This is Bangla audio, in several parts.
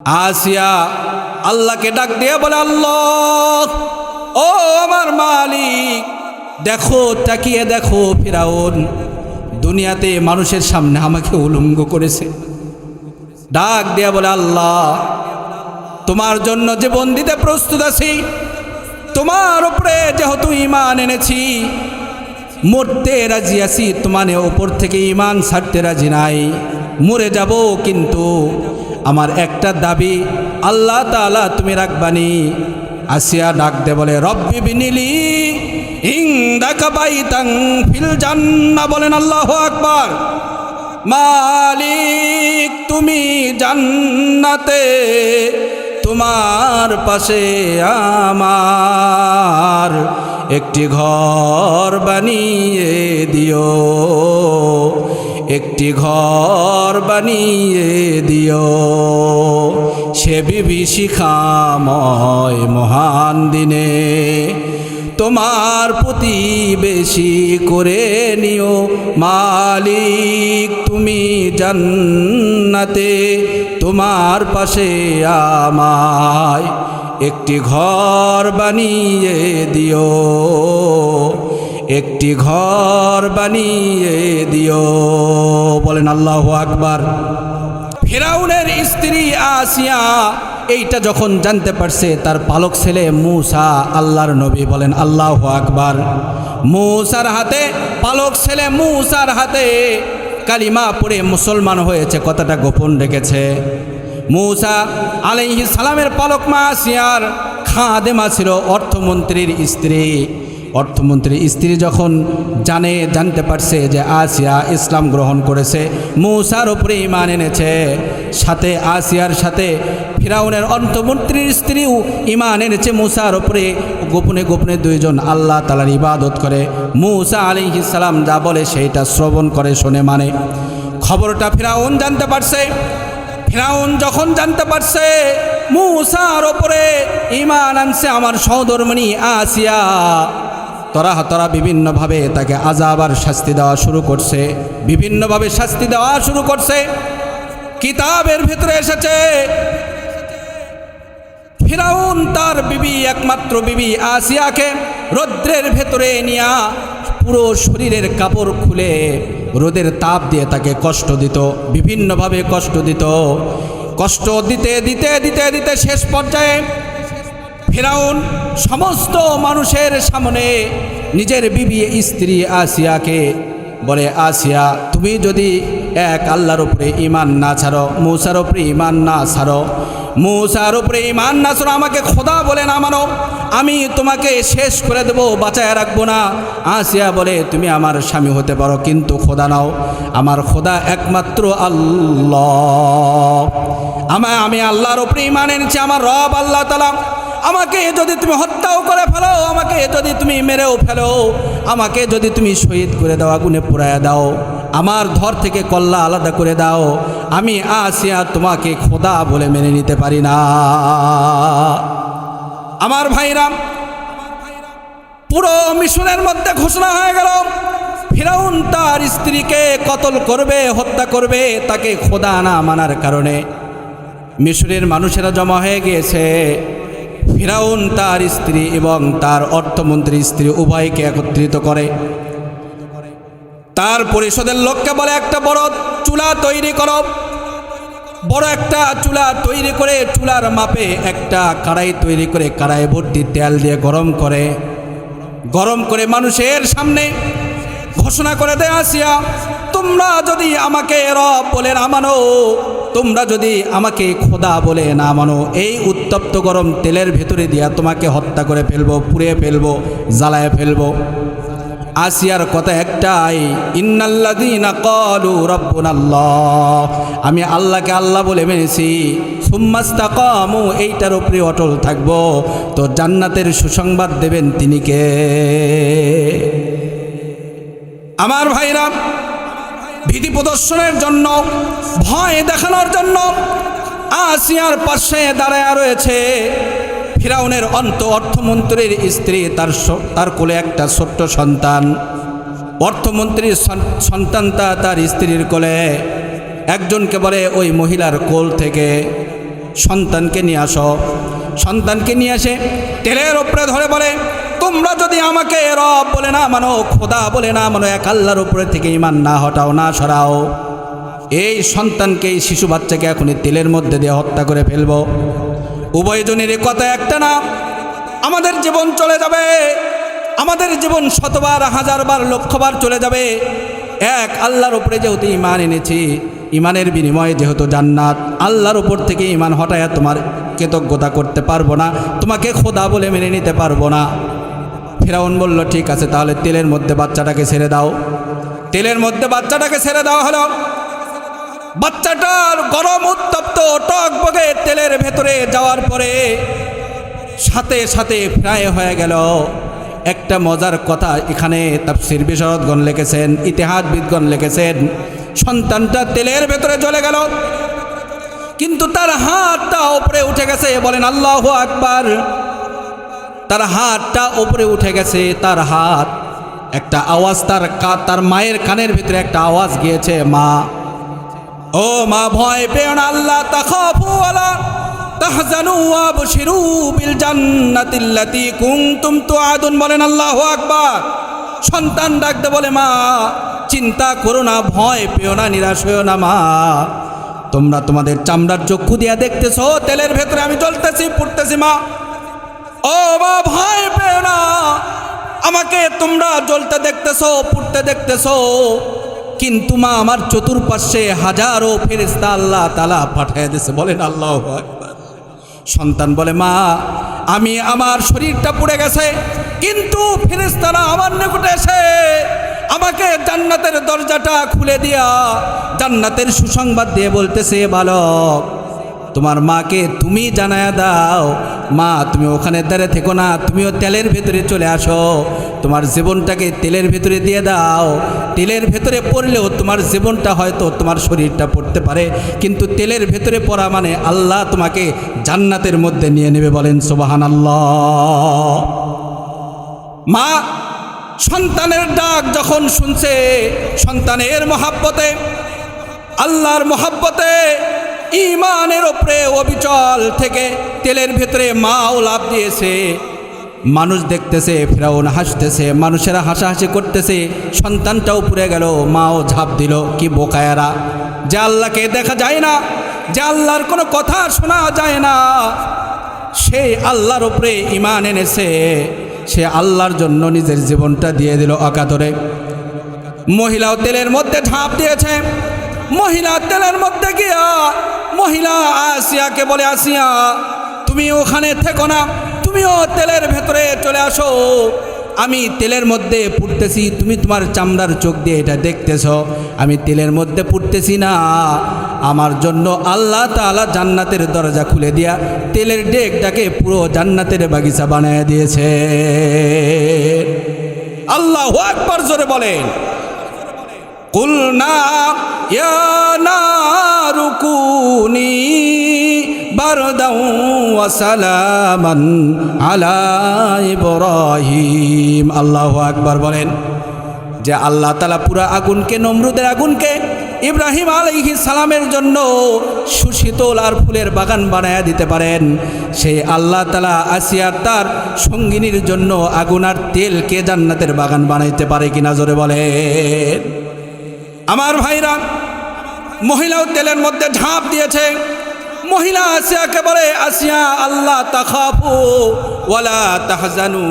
আসিয়া আল্লাহকে ডাক দিয়ে বলে, আল্লাহ, ও আমার মালিক, দেখো, তাকিয়ে দেখো ফিরাউন, দুনিয়াতে মানুষের সামনে আমাকে উলঙ্গ করেছে। ডাক দিয়ে বলে, আল্লাহ, তোমার জন্য জীবন দিতে প্রস্তুত আছি। তোমার উপরে যেহেতু ইমান এনেছি মরতে রাজি আছি তোমার ওপর থেকে ইমান ছাড়তে রাজি নাই। মরে যাব কিন্তু। আমার একটা দাবি, আল্লাহ তালা তুমি রাখবানি আসিয়া ডাক দে বলে, রব্বি বিনিলি ইংদাকা বাইতাং ফিল জান্না বলেন আল্লাহ আকবার। মালিক, তুমি জান্নাতে, তোমার পাশে আমার একটি ঘর বানিয়ে দিও। একটি ঘর বানিয়ে দিও। সে বিভীষিকাময় মহান দিনে, তোমার প্রতি বেশি করে নিও। মালিক, তুমি জান্নাতে, তোমার পাশে আমায় একটি ঘর বানিয়ে দিও। একটি ঘর বানিয়ে দিও। বলেন আল্লাহ আকবার। ফেরাউনের স্ত্রী আসিয়া এইটা যখন জানতে পারছে, তার পালক ছেলে মূসা, আল্লাহর নবী বলেন আল্লাহ আকবার। মূসার হাতে, পালক ছেলে মূসার হাতে কালিমা পড়ে মুসলমান হয়েছে, কথাটা গোপন রেখেছে। মূসা আলাইহি সালামের পালক মা আসিয়ার খাদেমা ছিল অর্থমন্ত্রীর স্ত্রী। অর্থমন্ত্রী স্ত্রী যখন জানে, জানতে পারছে যে আসিয়া ইসলাম গ্রহণ করেছে, মৌসার উপরে ইমান এনেছে। সাথে আসিয়ার সাথে ফিরাউনের অর্থমন্ত্রীর স্ত্রীও ইমান এনেছে মূসার উপরে। গোপনে গোপনে দুইজন আল্লাহ তালার ইবাদত করে। মূসা আলী ইসালাম যা বলে সেইটা শ্রবণ করে, শোনে মানে। খবরটা ফিরাউন জানতে পারছে। ফিরাউন যখন জানতে পারছে মূসার ওপরে ইমান আনছে আমার সহধর্মণি আসিয়া তরা তরা বিভিন্নভাবে তাকে আজাবার শাস্তি দেওয়া শুরু করছে। বিভিন্নভাবে শাস্তি দেওয়া শুরু করছে। কিতাবের ভিতরে এসেছে, ফিরাউন তার বিবি, একমাত্র বিবি আসিয়াকে রৌদ্রের ভেতরে নিয়া পুরো শরীরের কাপড় খুলে রোদের তাপ দিয়ে তাকে কষ্ট দিত, বিভিন্নভাবে কষ্ট দিত। কষ্ট দিতে দিতে দিতে দিতে শেষ পর্যায়ে ফেরাউন সমস্ত মানুষের সামনে নিজের বিবি স্ত্রী আসিয়াকে বলে, আসিয়া, তুমি যদি এক আল্লাহর উপরে ইমান না ছাড়ো, মৌসার উপরে ইমান না ছাড়ো মৌসার উপরে ইমান না ছাড়ো আমাকে খোদা বলে না মানো। আমি তোমাকে শেষ করে দেবো, বাঁচায় রাখব না। আসিয়া বলে, তুমি আমার স্বামী হতে পারো, কিন্তু খোদা নাও। আমার খোদা একমাত্র আল্লাহ। আমায় আমি আল্লাহর উপরে ইমান এনেছি, আমার রব আল্লাহ তালা আমাকে যদি তুমি হত্যাও করে ফেলো, আমাকে যদি তুমি মেরেও ফেলো, আমাকে যদি তুমি শহীদ করে দাও, আগুনে পুরায় দাও। আমার ধর থেকে কল্লা আলাদা করে দাও। আমি আসিয়া তোমাকে খোদা বলে মেনে নিতে পারি না। আমার ভাইরাম পুরো মিশনের মধ্যে ঘোষণা হয়ে গেল, ফিরাউন তার স্ত্রীকে কতল করবে, হত্যা করবে, তাকে খোদা না মানার কারণে। মিশরের মানুষেরা জমা হয়ে গিয়েছে। ফিরাউন তার স্ত্রী এবং তার অর্থমন্ত্রী স্ত্রী উভয়কে একত্রিত করে। তার পরিষদের লোককে বলে একটা বড় চুলা তৈরি করো। বড় একটা চুলা তৈরি করে চুলার মাপে একটা কড়াই তৈরি করে কড়াই ভর্তি তেল দিয়ে গরম করে গরম করে মানুষের সামনে ঘোষণা করে দেয়, আসিয়া, তোমরা যদি আমাকে রব বলে না মানো, তোমরা যদি আমাকে খোদা বলে না মানো, এই উত্তপ্ত গরম তেলের ভেতরে দিয়া তোমাকে হত্যা করে ফেলব পুড়ে ফেলব, জ্বালায় ফেলব। আসিয়ার কথা একটাই ইন্নাল্লাদিনা কলু রব্বুনাল্লাহ। আমি আল্লাহকে আল্লাহ বলে মেনেছি সুম্মাস্তা কমু এইটার উপরে অটল থাকব। তো জান্নাতের সুসংবাদ দেবেন তিনি কে? আমার ভাইরা, ভীতি প্রদর্শনের জন্য, ভয় দেখানোর জন্য আসিয়ার পাশে দাঁড়ায় রয়েছে ফিরাউনের অন্ত অর্থমন্ত্রীর স্ত্রী তার তার কোলে একটা ছোট্ট সন্তান। অর্থমন্ত্রীর সন- সন্তানটা তার স্ত্রীর কোলে। একজনকে বলে, ওই মহিলার কোল থেকে সন্তানকে নিয়ে আসো। সন্তানকে নিয়ে আসে তেলের ওপরে ধরে বলে, তোমরা যদি আমাকে রব বলে না মানো, খোদা বলে না মানো, এক আল্লাহর উপরে থেকে ইমান না হটাও, না সরাও। এই সন্তানকে, এই শিশু বাচ্চাকে এখনই তেলের মধ্যে দিয়ে হত্যা করে ফেলব। উভয়জনের কথা একটা না। আমাদের জীবন চলে যাবে। আমাদের জীবন শতবার, হাজারবার, লক্ষবার চলে যাবে। এক, আল্লাহর উপরে যেহেতু ইমান এনেছি ইমানের বিনিময়ে যেহেতু জান্নাত, আল্লাহর উপর থেকে ইমান হটায়া তোমার কৃতজ্ঞতা করতে পারব না, তোমাকে খোদা বলে মেনে নিতে পারব না। ফেরাউন বলল, ঠিক আছে, তাহলে তেলের মধ্যে বাচ্চাটাকে ছেড়ে দাও। তেলের মধ্যে বাচ্চাটাকে ছেড়ে দেওয়া হলো। বাচ্চাটার গরম উত্তপ্ত টক বগে তেলের ভেতরে যাওয়ার পরে সাথে সাথে প্রায় হয়ে গেল। একটা মজার কথা এখানে তাফসির বিশরদগণ লিখেছেন ইতিহাসবিদগণ লিখেছেন, সন্তানটা তেলের ভেতরে চলে গেল। কিন্তু তার হাতটা ওপরে উঠে গেছে, বলেন আল্লাহ আকবার। তার হাতটা ওপরে উঠে গেছে, তার হাত একটা আওয়াজ, তার তার মায়ের কানের ভিতরে একটা আওয়াজ গিয়েছে, মা। ও মা, ভয় পেও না আল্লাহ ওয়াবশিরু বিল বলেন সন্তান বলে, মা, চিন্তা না, ভয় পেও না, নিরাশ না, মা। তোমরা তোমাদের চামড়ার চক্ষু দিয়া দেখতেছো, তেলের ভেতরে আমি জ্বলতেছি পুড়তেছি, মা। ও মা, ভয় পেও না, আমাকে তোমরা জ্বলতে দেখতেছো, পুড়তে দেখতেছো। কিন্তু মা আমার চতুর্পাশে হাজারো ফেরেস্তা আল্লাহ তালা পাঠায় দিছে বলেন আল্লাহ সন্তান বলে, মা, আমি আমার শরীরটা পুড়ে গেছে, কিন্তু ফেরেস্তারা আমার নিকটে এসে আমাকে জান্নাতের দরজাটা খুলে দিয়া জান্নাতের সুসংবাদ দিয়ে বলতেছে, বালক তোমার মাকে তুমি জানায়া দাও। মা, তুমি ওখানে দাঁড়িয়ে থেকো না, তুমিও তেলের ভেতরে চলে আসো। তোমার জীবনটাকে তেলের ভেতরে দিয়ে দাও। তেলের ভেতরে পড়লেও তোমার জীবনটা হয়তো তোমার শরীরটা পড়তে পারে। কিন্তু তেলের ভেতরে পড়া মানে আল্লাহ তোমাকে জান্নাতের মধ্যে নিয়ে নেবে বলেন সোবাহান আল্লাহ মা, সন্তানের ডাক যখন শুনছে, সন্তানের মহাব্বতে, আল্লাহর মহাব্বতে ইমানের ওপরে অবিচল থেকে তেলের ভেতরে মাও লাভ দিয়েছে। মানুষ দেখতেছে, ফেরাউন হাসতেছে, মানুষেরা হাসাহাসি করতেছে, সন্তানটাও পুড়ে গেল, মাও ঝাঁপ দিল, কি বোকায়ারা যে আল্লাহকে দেখা যায় না, যে আল্লাহর কোনো কথা শোনা যায় না, সে আল্লাহর ওপরে ইমান এনেছে। সে আল্লাহর জন্য নিজের জীবনটা দিয়ে দিল অকাতরে। মহিলাও তেলের মধ্যে ঝাঁপ দিয়েছে মহিলা তেলের মধ্যে গিয়া মহিলা আসিয়াকে বলে, আসিয়া, তুমি ওখানে থেকো না, তুমিও তেলের ভেতরে চলে আসো। আমি তেলের মধ্যে পুড়তেছি, তুমি তোমার চামড়ার চোখ দিয়ে এটা দেখতেছ। আমি তেলের মধ্যে পুড়তেছি না। আমার জন্য আল্লাহ তাআলা জান্নাতের দরজা খুলে দিয়া তেলের ডেকটাকে পুরো জান্নাতের বাগিচা বানিয়ে দিয়েছে। আল্লাহ আকবার জোরে বলেন। কুলনা রুকুনি বারদাউসালামান আলা ইব্রাহিম। আল্লাহ আকবর বলেন, যে আল্লাহ তালা পুরা আগুনকে, নমরুদের আগুনকে ইব্রাহিম আলহি সালামের জন্য সুশীতল আর ফুলের বাগান বানায় দিতে পারেন। সেই আল্লাহ তালা আসিয়ার তার সঙ্গিনীর জন্য আগুন আর তেলকে জান্নাতের বাগান বানাইতে পারে কিনা জোরে বলেন। আমার ভাইরা মহিলাও তেলের মধ্যে ঝাঁপ দিয়েছে। মহিলা আসিয়াকে বলে, আসিয়া আল্লাহ তাখাফু ওয়ালা তাহজানু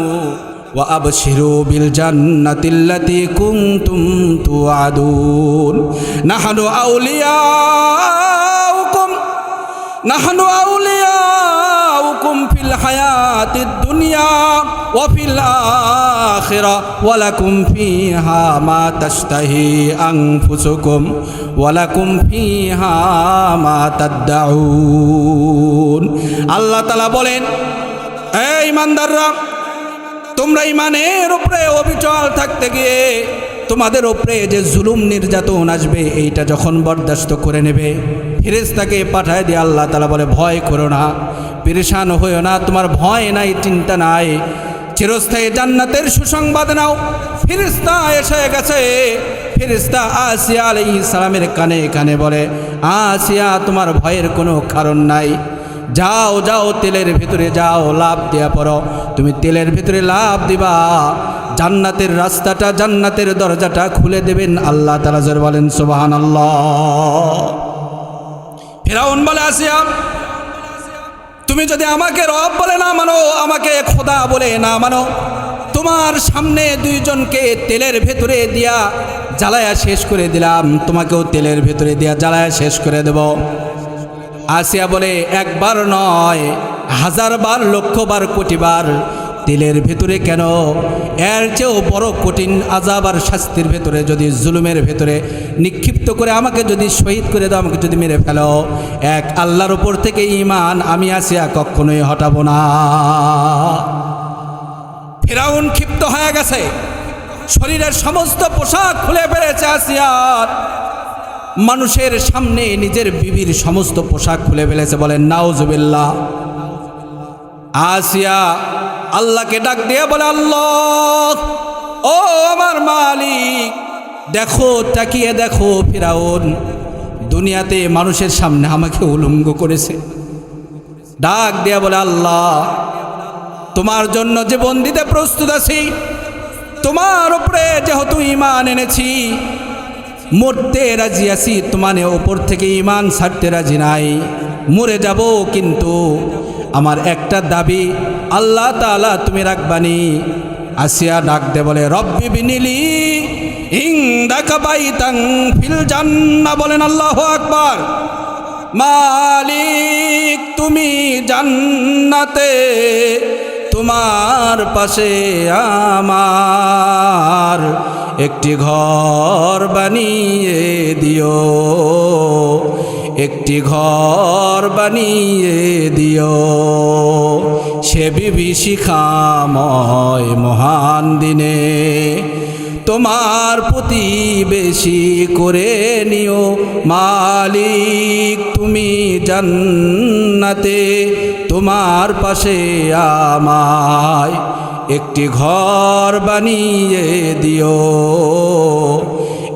নাহনু আউলিয়াউকুম, নাহনু আউলিয়াউকুম ফিল হায়াতিদ দুনিয়া ওয়া ফিল আখিরা ওয়া লাকুম ফিহা মা তাশতাহি আনফুসুকুম ওয়া লাকুম ফিহা মা তাদদাউন আল্লাহ তাআলা বলেন এই ইমানদাররা তোমরা ইমানের উপরে অবিচল থাকতে গিয়ে তোমাদের ওপরে যে জুলুম নির্যাতন আসবে, এইটা যখন বরদাস্ত করে নেবে ফেরেস্তাকে পাঠায় দিয়ে আল্লাহ তালা বলে, ভয় করো না, পেরেশান হইও না, তোমার ভয় নাই, চিন্তা নাই। চিরস্থায়ী জান্নাতের সুসংবাদ নাও। ফিরিস্তা এসে গেছে। ফিরিস্তা আসিয়া আলাই সালামের কানে কানে বলে, আসিয়া, তোমার ভয়ের কোনো কারণ নাই। যাও যাও, তেলের ভিতরে যাও, লাভ দেওয়া পড়ো। তুমি তেলের ভিতরে লাভ দিবা। জান্নাতের রাস্তাটা, জান্নাতের দরজাটা খুলে দেবেন। আল্লাহ তালা জোর বলেন সুবাহান ফেরাউন বলে আসিয়া তুমি যদি আমাকে রব বলে না মানো, আমাকে খোদা বলে না মানো, তোমার সামনে দুইজনকে তেলের ভেতরে দিয়া জ্বালায়া শেষ করে দিলাম। তোমাকেও তেলের ভেতরে দিয়া জ্বালায়া শেষ করে দেব। আসিয়া বলে, একবার নয়, হাজারবার, লক্ষবার, কোটিবার তেলের ভেতরে কেন? এর চেয়েও বড় কঠিন আজাব আর শাস্তির ভেতরে যদি জুলুমের ভেতরে নিক্ষিপ্ত করে আমাকে যদি শহীদ করে দাও, আমাকে যদি মেরে ফেলো, এক আল্লাহর উপর থেকে ইমান আমি আসিয়া কখনোই হটাবো না। ফেরাউন ক্ষিপ্ত হয়ে গেছে। শরীরের সমস্ত পোশাক খুলে ফেলেছে আসিয়ার। মানুষের সামনে নিজের বিবির সমস্ত পোশাক খুলে ফেলেছে বলেন, নাউজুবিল্লাহ। আসিয়া আল্লাহকে ডাক দিয়ে বলে, আল্লাহ, ও আমার মালিক, দেখো, তাকিয়ে দেখো ফিরাউন, দুনিয়াতে মানুষের সামনে আমাকে উলঙ্গ করেছে। ডাক দিয়া বলে, আল্লাহ, তোমার জন্য জীবন দিতে প্রস্তুত আছি, তোমার উপরে যেহেতু ইমান এনেছি, মরতে রাজি আছি, তোমার ওপর থেকে ইমান ছাড়তে রাজি নাই, মরে যাব কিন্তু আমার একটা দাবি, আল্লাহ তালা তুমি রাখবানি। আসিয়া ডাক দে বলে, রব্বি বিনিলি ইং দেখা বাইতাং ফিল জান্না বলেন আল্লাহ আকবার। মালিক, তুমি জান্নাতে, তোমার পাশে আমার একটি ঘর বানিয়ে দিও। একটি ঘর বানিয়ে দিও। সে বিভীষিকাময় মহান দিনে, তোমার প্রতি বেশি করে নিও। মালিক, তুমি জান্নাতে, তোমার পাশে আমায় একটি ঘর বানিয়ে দিও।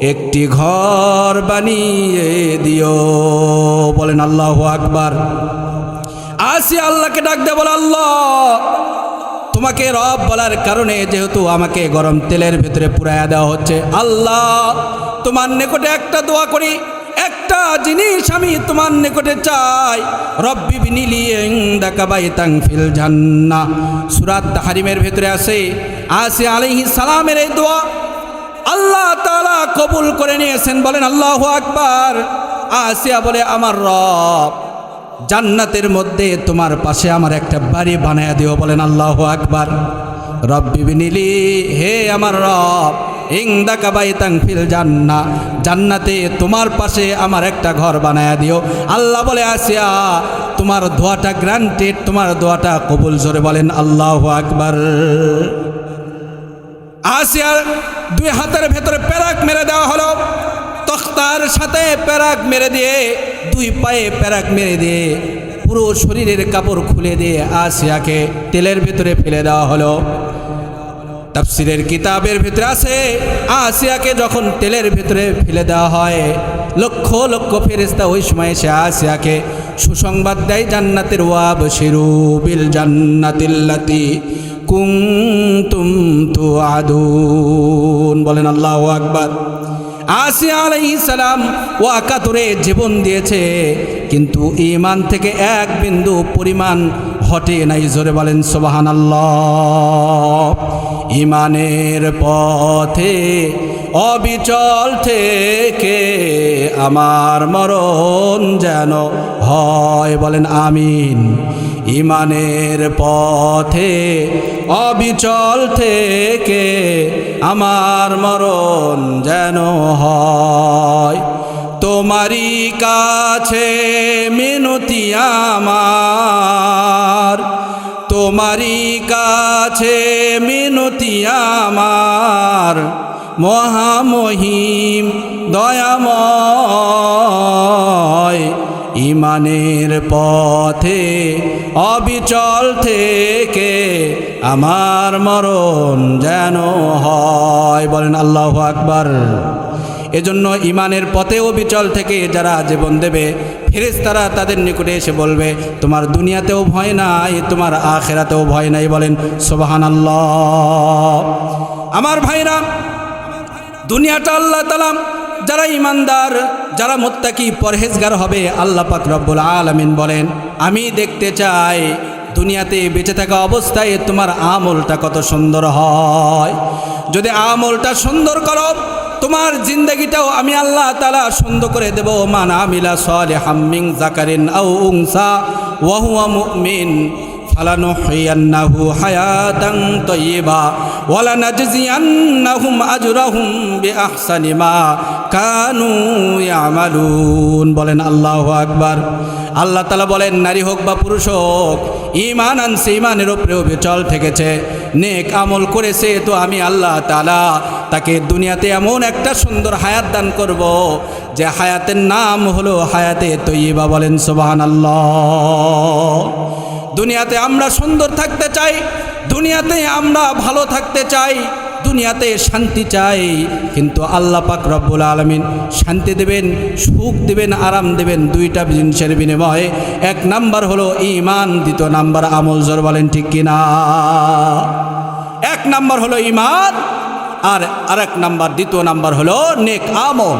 একটি ঘর বানিয়ে দিও। বলেন আল্লাহ আকবার। আসি আল্লাহকে ডাক দে বল, আল্লাহ, তোমাকে রব বলার কারণে যেহেতু আমাকে গরম তেলের ভিতরে পুরাইয়া দেওয়া হচ্ছে, আল্লাহ, তোমার নিকটে একটা দোয়া করি, একটা জিনিস আমি তোমার নিকটে চাই। রব্বি জান্না সুরাত হারিমের ভেতরে আছে, আসে আলাইহিস সালামের এই দোয়া। আল্লাহ তালা কবুল করে নিয়েছেন, বলেন, আল্লাহু আকবার। আসিয়া বলে, আমার রব, জান্নাতের মধ্যে তোমার পাশে আমার একটা বাড়ি বানায় দিও। বলেন, আল্লাহ আকবার। রব্বি বিনিলি, হে আমার রব ইংদা কাবাইতাং ফিল জান্না, জান্নাতে তোমার পাশে আমার একটা ঘর বানায় দিও। আল্লাহ বলে, আসিয়া, তোমার দোয়াটা গ্রান্টেড, তোমার দোয়াটা কবুল। জোরে বলেন, আল্লাহ আকবার। আসিয়ার দুই হাতের ভেতরে প্যারাক মেরে দেওয়া হলো। তখতার সাথে প্যারাক মেরে দিয়ে, দুই পায়ে প্যারাক মেরে দিয়ে, পুরো শরীরের কাপড় খুলে দিয়ে আসিয়াকে তেলের ভেতরে ফেলে দেওয়া হলো। তাফসিরের কিতাবের ভিতরে আছে, আসিয়াকে যখন তেলের ভিতরে ফেলে দেওয়া হয়, লক্ষ লক্ষ ফেরেস্তা ওই সময় সে আসিয়াকে সুসংবাদ দেয়, জান্নাতের ওয়াব শিরু বিল জান্নাতিল্লাতি। কুমতুম তু আদুন বলেন আল্লাহ আকবার। আসিয়া আলাইহিস সালাম, ও আকাতুরে জীবন দিয়েছে, কিন্তু ইমান থেকে এক বিন্দু পরিমাণ হটে নাই, জোরে বলেন সোবাহান আল্লাহ ইমানের পথে অবিচল থেকে আমার মরণ যেন হয়। বলেন আমিন। ইমানের পথে অবিচল থেকে আমার মরণ যেন হয়। তোমারই কাছে মিনতি আমার। তোমারই কাছে মিনতি আমার। মহামহিম দয়াময়, ইমানের পথে, অবিচল থেকে আমার মরণ যেন হয়। বলেন আল্লাহ আকবার। এজন্য ইমানের পথেও বিচল থেকে যারা জীবন দেবে, ফেরেশতারা তাদের নিকটে এসে বলবে, তোমার দুনিয়াতেও ভয় নাই, তোমার আখেরাতেও ভয় নাই। বলেন সোবাহান আল্লাহ আমার ভাইরা দুনিয়াটা আল্লাহ তালাম যারা ইমানদার যারা মোত্তাকি, পরহেজগার হবে, আল্লাহ পাক রব্বুল আলমিন বলেন, আমি দেখতে চাই দুনিয়াতে বেঁচে থাকা অবস্থায় তোমার আমলটা কত সুন্দর হয়। যদি আমলটা সুন্দর করো, তোমার জিন্দগিটাও আমি আল্লাহ তালা সুন্দর করে দেব। মানা মিলা সলে হাম্মিং জাকারিন আউ উংসা ওয়াহুয়া মুমিন। ফালানুহিয়ান্নাহু হায়াতান তাইয়্যিবা ওয়া লানাজজিয়ান্নাহুম আজরাহুম বিআহসানি মা কানু ইয়ামালুন। বলেন আল্লাহু আকবার। আল্লাহ তালা বলেন, নারী হোক বা পুরুষ হোক ইমান আনছে ইমানের ওপরে অবিচল থেকেছে, নেক আমল করেছে, তো আমি আল্লাহ তালা তাকে দুনিয়াতে এমন একটা সুন্দর হায়াত দান করব, যে হায়াতের নাম হলো হায়াতে তৈবা বলেন সোবাহান আল্লাহ দুনিয়াতে আমরা সুন্দর থাকতে চাই, দুনিয়াতে আমরা ভালো থাকতে চাই, দুনিয়াতে শান্তি চাই। কিন্তু আল্লাহ পাক রব্বুল আলমিন শান্তি দেবেন, সুখ দেবেন, আরাম দেবেন দুইটা জিনিসের বিনিময়ে। এক নাম্বার হলো ইমান দ্বিতীয় নাম্বার আমল জোর বলেন ঠিক কিনা? এক নাম্বার হলো ইমান আর আরেক নাম্বার, দ্বিতীয় নাম্বার হলো নেক আমল।